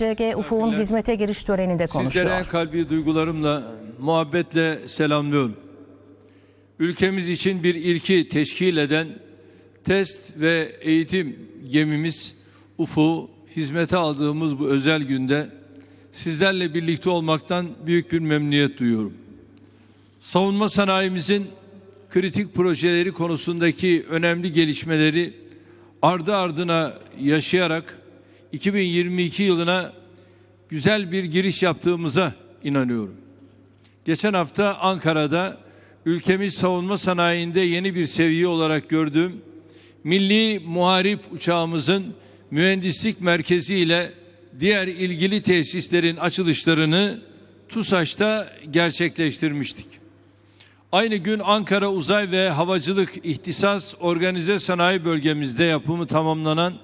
CG Ufuk'un hizmete giriş töreninde konuşuyor. Sizlere kalbi duygularımla, muhabbetle selamlıyorum. Ülkemiz için bir ilki teşkil eden test ve eğitim gemimiz UFU hizmete aldığımız bu özel günde sizlerle birlikte olmaktan büyük bir memnuniyet duyuyorum. Savunma sanayimizin kritik projeleri konusundaki önemli gelişmeleri ardı ardına yaşayarak 2022 yılına güzel bir giriş yaptığımıza inanıyorum. Geçen hafta Ankara'da ülkemiz savunma sanayinde yeni bir seviye olarak gördüğüm Milli Muharip uçağımızın mühendislik merkezi ile diğer ilgili tesislerin açılışlarını TUSAŞ'ta gerçekleştirmiştik. Aynı gün Ankara Uzay ve Havacılık İhtisas Organize Sanayi Bölgemizde yapımı tamamlanan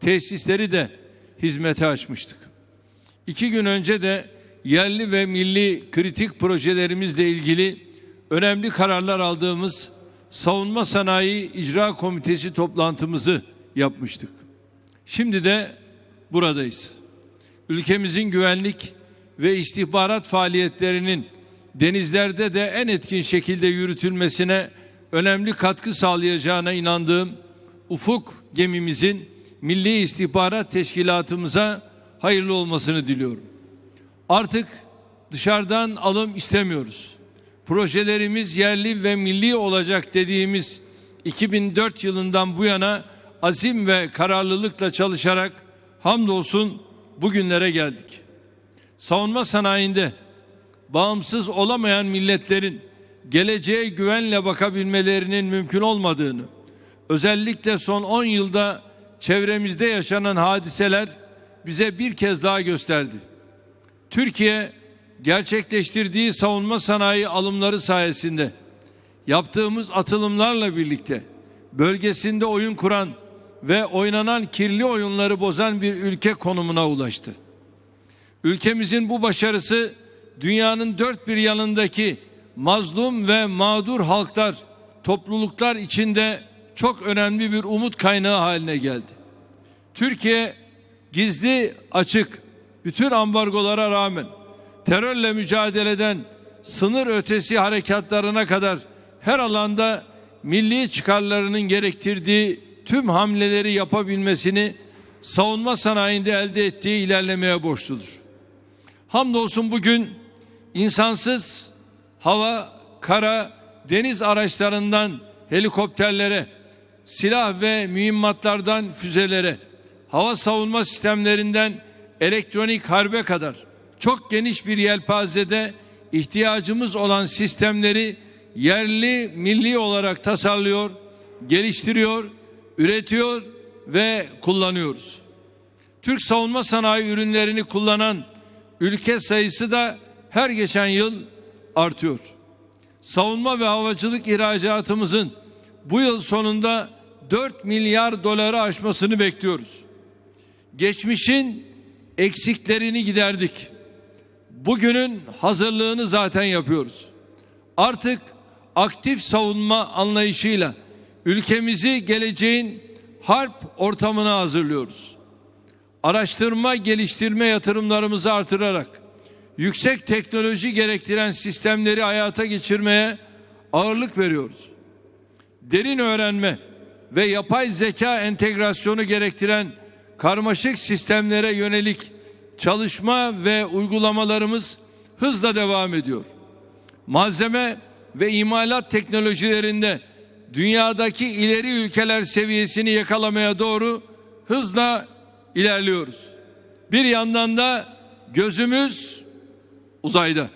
tesisleri de hizmete açmıştık. İki gün önce de yerli ve milli kritik projelerimizle ilgili önemli kararlar aldığımız Savunma Sanayi İcra Komitesi toplantımızı yapmıştık. Şimdi de buradayız. Ülkemizin güvenlik ve istihbarat faaliyetlerinin denizlerde de en etkin şekilde yürütülmesine önemli katkı sağlayacağına inandığım Ufuk gemimizin Milli İstihbarat Teşkilatımıza hayırlı olmasını diliyorum. Artık dışarıdan alım istemiyoruz. Projelerimiz yerli ve milli olacak dediğimiz 2004 yılından bu yana azim ve kararlılıkla çalışarak hamdolsun bugünlere geldik. Savunma sanayinde bağımsız olamayan milletlerin geleceğe güvenle bakabilmelerinin mümkün olmadığını, özellikle son 10 yılda çevremizde yaşanan hadiseler bize bir kez daha gösterdi. Türkiye gerçekleştirdiği savunma sanayi alımları sayesinde yaptığımız atılımlarla birlikte bölgesinde oyun kuran ve oynanan kirli oyunları bozan bir ülke konumuna ulaştı. Ülkemizin bu başarısı dünyanın dört bir yanındaki mazlum ve mağdur halklar, topluluklar içinde çok önemli bir umut kaynağı haline geldi. Türkiye gizli açık bütün ambargolara rağmen terörle mücadeleden sınır ötesi harekatlarına kadar her alanda milli çıkarlarının gerektirdiği tüm hamleleri yapabilmesini savunma sanayinde elde ettiği ilerlemeye borçludur. Hamdolsun bugün insansız hava, kara, deniz araçlarından helikopterlere, silah ve mühimmatlardan füzelere, hava savunma sistemlerinden elektronik harbe kadar çok geniş bir yelpazede ihtiyacımız olan sistemleri yerli milli olarak tasarlıyor, geliştiriyor, üretiyor ve kullanıyoruz. Türk savunma sanayi ürünlerini kullanan ülke sayısı da her geçen yıl artıyor. Savunma ve havacılık ihracatımızın bu yıl sonunda 4 milyar doları aşmasını bekliyoruz. Geçmişin eksiklerini giderdik. Bugünün hazırlığını zaten yapıyoruz. Artık aktif savunma anlayışıyla ülkemizi geleceğin harp ortamına hazırlıyoruz. Araştırma geliştirme yatırımlarımızı artırarak yüksek teknoloji gerektiren sistemleri hayata geçirmeye ağırlık veriyoruz. Derin öğrenme ve yapay zeka entegrasyonu gerektiren karmaşık sistemlere yönelik çalışma ve uygulamalarımız hızla devam ediyor. Malzeme ve imalat teknolojilerinde dünyadaki ileri ülkeler seviyesini yakalamaya doğru hızla ilerliyoruz. Bir yandan da gözümüz uzayda.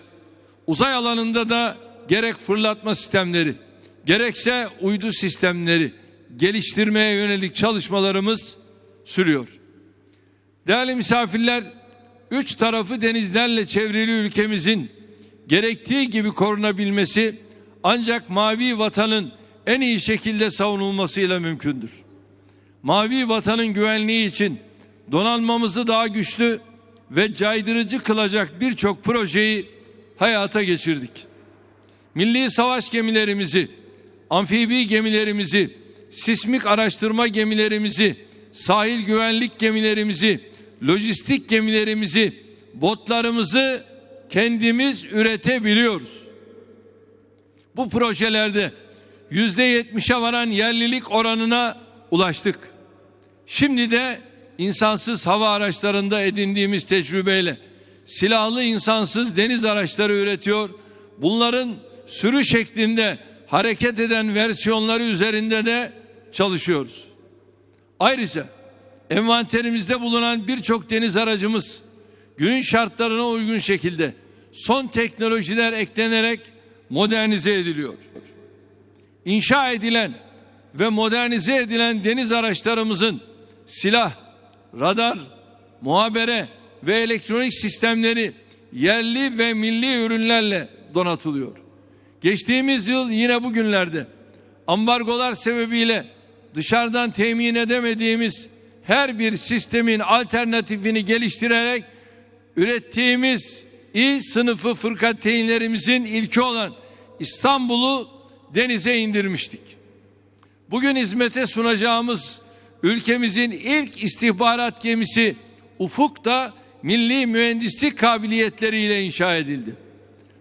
Uzay alanında da gerek fırlatma sistemleri, gerekse uydu sistemleri geliştirmeye yönelik çalışmalarımız sürüyor. Değerli misafirler, üç tarafı denizlerle çevrili ülkemizin gerektiği gibi korunabilmesi ancak mavi vatanın en iyi şekilde savunulmasıyla mümkündür. Mavi vatanın güvenliği için donanmamızı daha güçlü ve caydırıcı kılacak birçok projeyi hayata geçirdik. Milli savaş gemilerimizi, amfibi gemilerimizi, sismik araştırma gemilerimizi, sahil güvenlik gemilerimizi lojistik gemilerimizi, botlarımızı kendimiz üretebiliyoruz. Bu projelerde yüzde yetmişe varan yerlilik oranına ulaştık. Şimdi de insansız hava araçlarında edindiğimiz tecrübeyle silahlı insansız deniz araçları üretiyor. Bunların sürü şeklinde hareket eden versiyonları üzerinde de çalışıyoruz. Ayrıca envanterimizde bulunan birçok deniz aracımız günün şartlarına uygun şekilde son teknolojiler eklenerek modernize ediliyor. İnşa edilen ve modernize edilen deniz araçlarımızın silah, radar, muhabere ve elektronik sistemleri yerli ve milli ürünlerle donatılıyor. Geçtiğimiz yıl yine bugünlerde ambargolar sebebiyle dışarıdan temin edemediğimiz her bir sistemin alternatifini geliştirerek ürettiğimiz İ sınıfı fırkateynlerimizin ilki olan İstanbul'u denize indirmiştik. Bugün hizmete sunacağımız ülkemizin ilk istihbarat gemisi Ufuk da milli mühendislik kabiliyetleriyle inşa edildi.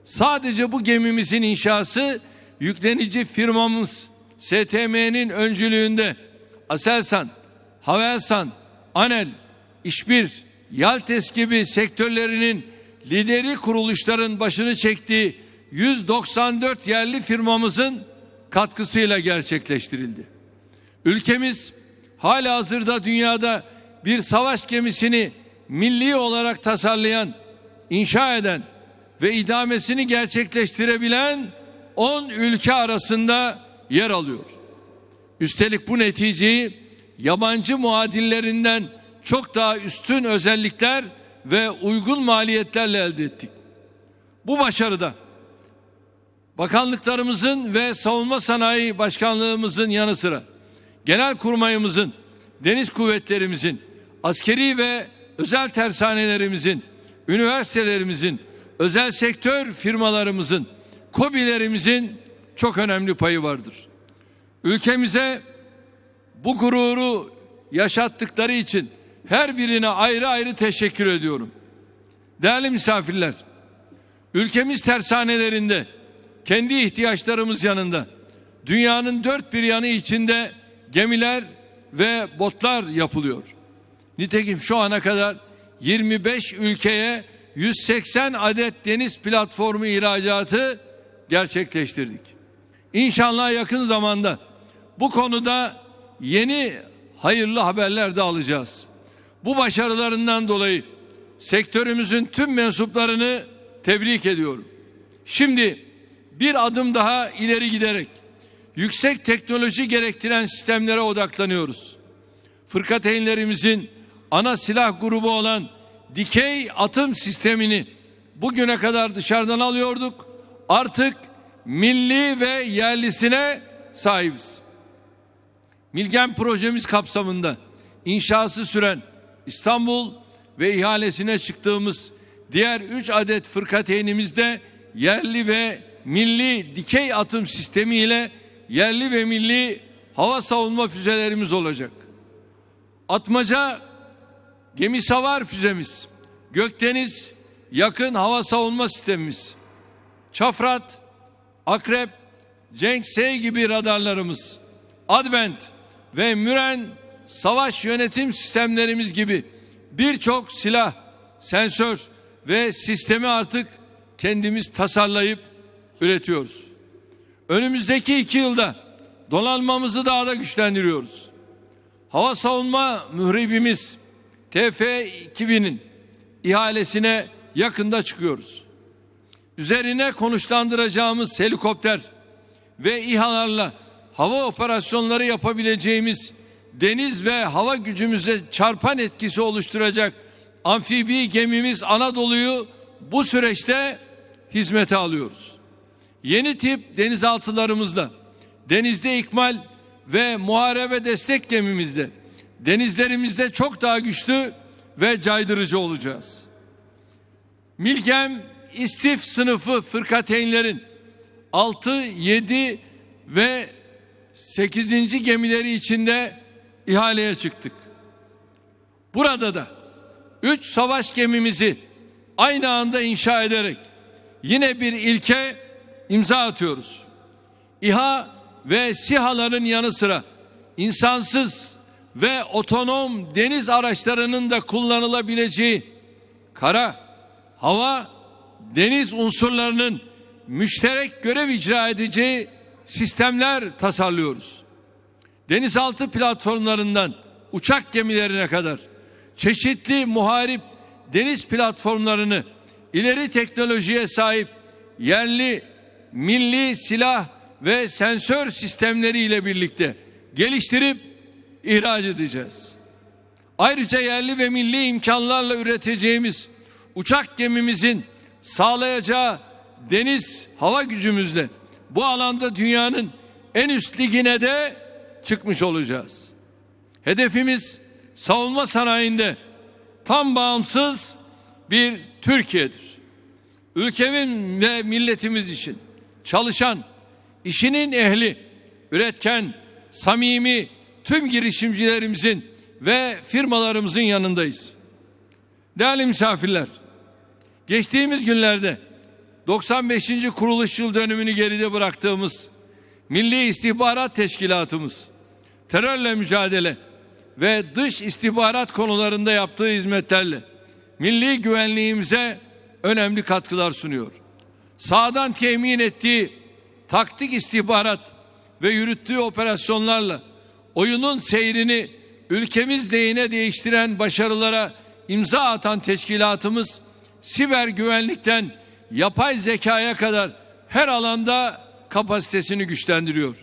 Sadece bu gemimizin inşası yüklenici firmamız STM'nin öncülüğünde Aselsan, Havelsan, Anel, İşbir, Yaltes gibi sektörlerinin lideri kuruluşların başını çektiği 194 yerli firmamızın katkısıyla gerçekleştirildi. Ülkemiz hala hazırda dünyada bir savaş gemisini milli olarak tasarlayan, inşa eden ve idamesini gerçekleştirebilen 10 ülke arasında yer alıyor. Üstelik bu neticeyi yabancı muadillerinden çok daha üstün özellikler ve uygun maliyetlerle elde ettik. Bu başarıda bakanlıklarımızın ve savunma sanayi başkanlığımızın yanı sıra genel kurmayımızın, deniz kuvvetlerimizin, askeri ve özel tersanelerimizin, üniversitelerimizin, özel sektör firmalarımızın, kobilerimizin çok önemli payı vardır. Ülkemize bu gururu yaşattıkları için her birine ayrı ayrı teşekkür ediyorum. Değerli misafirler, ülkemiz tersanelerinde kendi ihtiyaçlarımız yanında dünyanın dört bir yanı içinde gemiler ve botlar yapılıyor. Nitekim şu ana kadar 25 ülkeye 180 adet deniz platformu ihracatı gerçekleştirdik. İnşallah yakın zamanda bu konuda yeni hayırlı haberler de alacağız. Bu başarılarından dolayı sektörümüzün tüm mensuplarını tebrik ediyorum. Şimdi bir adım daha ileri giderek yüksek teknoloji gerektiren sistemlere odaklanıyoruz. Fırkateynlerimizin ana silah grubu olan dikey atım sistemini bugüne kadar dışarıdan alıyorduk. Artık milli ve yerlisine sahibiz. Milgen projemiz kapsamında inşası süren İstanbul ve ihalesine çıktığımız diğer 3 adet fırkateynimizde yerli ve milli dikey atım sistemi ile yerli ve milli hava savunma füzelerimiz olacak. Atmaca gemi savar füzemiz, Gökdeniz yakın hava savunma sistemimiz, Çafrat, Akrep, Cenk S gibi radarlarımız, Advent ve Müren savaş yönetim sistemlerimiz gibi birçok silah, sensör ve sistemi artık kendimiz tasarlayıp üretiyoruz. Önümüzdeki iki yılda donanmamızı daha da güçlendiriyoruz. Hava savunma mühribimiz TF-2000'in ihalesine yakında çıkıyoruz. Üzerine konuşlandıracağımız helikopter ve İHA'larla hava operasyonları yapabileceğimiz deniz ve hava gücümüze çarpan etkisi oluşturacak amfibi gemimiz Anadolu'yu bu süreçte hizmete alıyoruz. Yeni tip denizaltılarımızla denizde ikmal ve muharebe destek gemimizde denizlerimizde çok daha güçlü ve caydırıcı olacağız. Milgem istif sınıfı fırkateynlerin 6, 7 ve 8. gemileri içinde ihaleye çıktık. Burada da üç savaş gemimizi aynı anda inşa ederek yine bir ilke imza atıyoruz. İHA ve SİHA'ların yanı sıra insansız ve otonom deniz araçlarının da kullanılabileceği kara, hava, deniz unsurlarının müşterek görev icra edeceği sistemler tasarlıyoruz. Denizaltı platformlarından uçak gemilerine kadar çeşitli muharip deniz platformlarını ileri teknolojiye sahip yerli, milli silah ve sensör sistemleriyle birlikte geliştirip ihraç edeceğiz. Ayrıca yerli ve milli imkanlarla üreteceğimiz uçak gemimizin sağlayacağı deniz hava gücümüzle bu alanda dünyanın en üst ligine de çıkmış olacağız. Hedefimiz savunma sanayinde tam bağımsız bir Türkiye'dir. Ülkemin ve milletimiz için çalışan, işinin ehli, üretken, samimi tüm girişimcilerimizin ve firmalarımızın yanındayız. Değerli misafirler, geçtiğimiz günlerde 95. kuruluş yıl dönümünü geride bıraktığımız Milli İstihbarat Teşkilatımız terörle mücadele ve dış istihbarat konularında yaptığı hizmetlerle milli güvenliğimize önemli katkılar sunuyor. Sağdan temin ettiği taktik istihbarat ve yürüttüğü operasyonlarla oyunun seyrini ülkemiz lehine değiştiren başarılara imza atan teşkilatımız siber güvenlikten yapay zekaya kadar her alanda kapasitesini güçlendiriyor.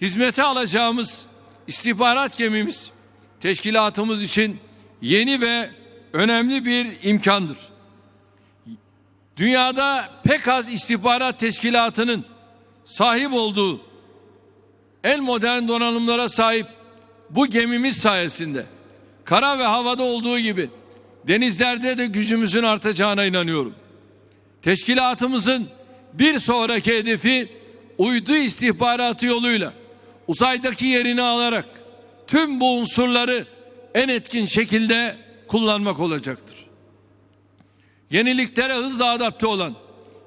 Hizmete alacağımız istihbarat gemimiz teşkilatımız için yeni ve önemli bir imkandır. Dünyada pek az istihbarat teşkilatının sahip olduğu en modern donanımlara sahip bu gemimiz sayesinde kara ve havada olduğu gibi denizlerde de gücümüzün artacağına inanıyorum. Teşkilatımızın bir sonraki hedefi uydu istihbaratı yoluyla uzaydaki yerini alarak tüm bu unsurları en etkin şekilde kullanmak olacaktır. Yeniliklere hızla adapte olan,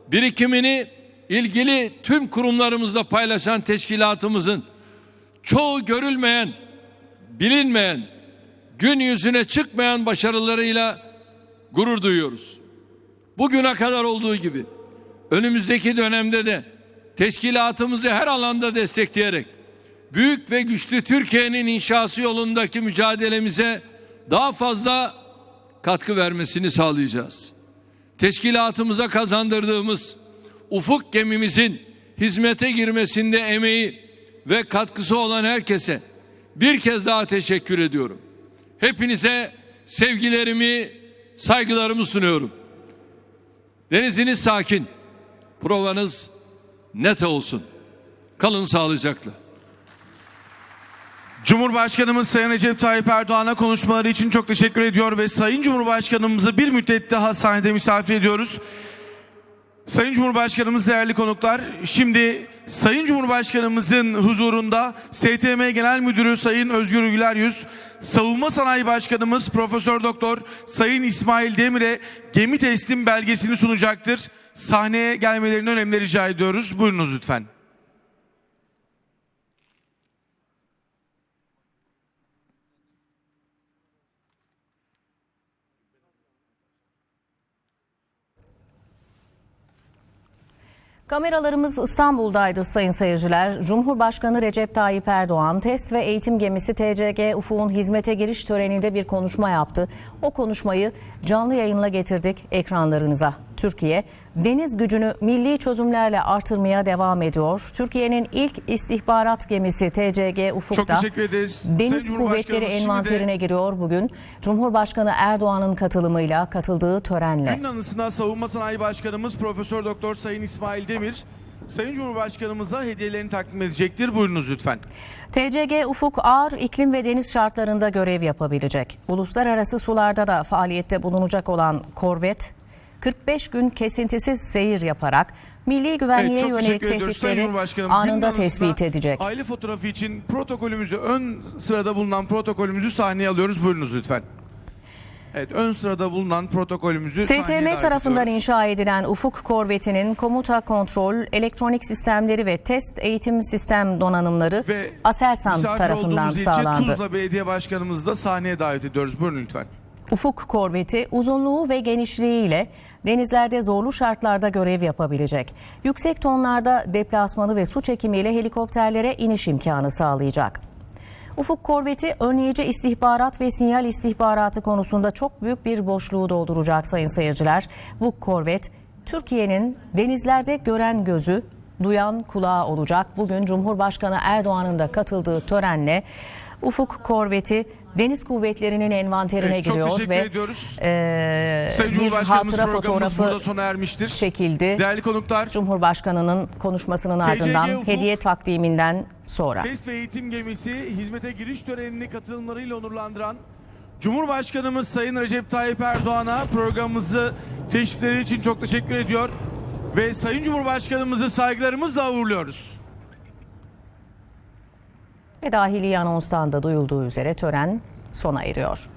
birikimini ilgili tüm kurumlarımızla paylaşan teşkilatımızın çoğu görülmeyen, bilinmeyen, gün yüzüne çıkmayan başarılarıyla gurur duyuyoruz. Bugüne kadar olduğu gibi önümüzdeki dönemde de teşkilatımızı her alanda destekleyerek büyük ve güçlü Türkiye'nin inşası yolundaki mücadelemize daha fazla katkı vermesini sağlayacağız. Teşkilatımıza kazandırdığımız ufuk gemimizin hizmete girmesinde emeği ve katkısı olan herkese bir kez daha teşekkür ediyorum. Hepinize sevgilerimi, saygılarımı sunuyorum. Deniziniz sakin, provanız net olsun. Kalın sağlıcakla. Cumhurbaşkanımız Sayın Recep Tayyip Erdoğan'a konuşmaları için çok teşekkür ediyor ve Sayın Cumhurbaşkanımızı bir müddet daha sahnede misafir ediyoruz. Sayın Cumhurbaşkanımız değerli konuklar, şimdi Sayın Cumhurbaşkanımızın huzurunda STM Genel Müdürü Sayın Özgür Güler Yüz, Savunma Sanayi Başkanımız Profesör Doktor Sayın İsmail Demir'e gemi teslim belgesini sunacaktır. Sahneye gelmelerini önemli rica ediyoruz. Buyurunuz lütfen. Kameralarımız İstanbul'daydı sayın seyirciler. Cumhurbaşkanı Recep Tayyip Erdoğan test ve eğitim gemisi TCG Ufuk'un hizmete giriş töreninde bir konuşma yaptı. O konuşmayı canlı yayınla getirdik ekranlarınıza. Türkiye deniz gücünü milli çözümlerle artırmaya devam ediyor. Türkiye'nin ilk istihbarat gemisi TCG Ufuk'ta Çok teşekkür ederiz. Deniz Kuvvetleri şimdi de- envanterine giriyor bugün. Cumhurbaşkanı Erdoğan'ın katılımıyla katıldığı törenle. Günün anısına Savunma Sanayi Başkanımız Profesör Doktor Sayın İsmail Demir Sayın Cumhurbaşkanımıza hediyelerini takdim edecektir. Buyurunuz lütfen. TCG Ufuk ağır iklim ve deniz şartlarında görev yapabilecek. Uluslararası sularda da faaliyette bulunacak olan korvet 45 gün kesintisiz seyir yaparak milli güvenliğe çok yönelik tehditleri anında tespit edecek. Aile fotoğrafı için protokolümüzü ön sırada bulunan protokolümüzü sahneye alıyoruz. Buyurunuz lütfen. Evet, ön sırada bulunan protokolümüzü STM tarafından inşa edilen Ufuk korvetinin komuta kontrol, elektronik sistemleri ve test eğitim sistem donanımları ve Aselsan tarafından sağlandı. Tuzla Belediye Başkanımızı da sahneye davet ediyoruz. Buyurun lütfen. Ufuk korveti uzunluğu ve genişliğiyle denizlerde zorlu şartlarda görev yapabilecek. Yüksek tonlarda deplasmanı ve su çekimiyle helikopterlere iniş imkanı sağlayacak. Ufuk korveti önleyici istihbarat ve sinyal istihbaratı konusunda çok büyük bir boşluğu dolduracak sayın seyirciler. Bu korvet Türkiye'nin denizlerde gören gözü, duyan kulağı olacak. Bugün Cumhurbaşkanı Erdoğan'ın da katıldığı törenle Ufuk korveti Deniz Kuvvetleri'nin envanterine Evet, çok giriyor teşekkür ve ediyoruz. e, Sayın bir Cumhurbaşkanımız hatıra programımız burada fotoğrafı sona ermiştir. çekildi. Değerli konuklar, Cumhurbaşkanının konuşmasının TCG ardından Ufuk- hediye takdiminden sonra. test ve eğitim gemisi hizmete giriş törenini katılımlarıyla onurlandıran Cumhurbaşkanımız Sayın Recep Tayyip Erdoğan'a programımızı teşrifleri için çok teşekkür ediyor. Ve Sayın Cumhurbaşkanımızı saygılarımızla uğurluyoruz. Ve dahili anonstan da duyulduğu üzere tören sona eriyor.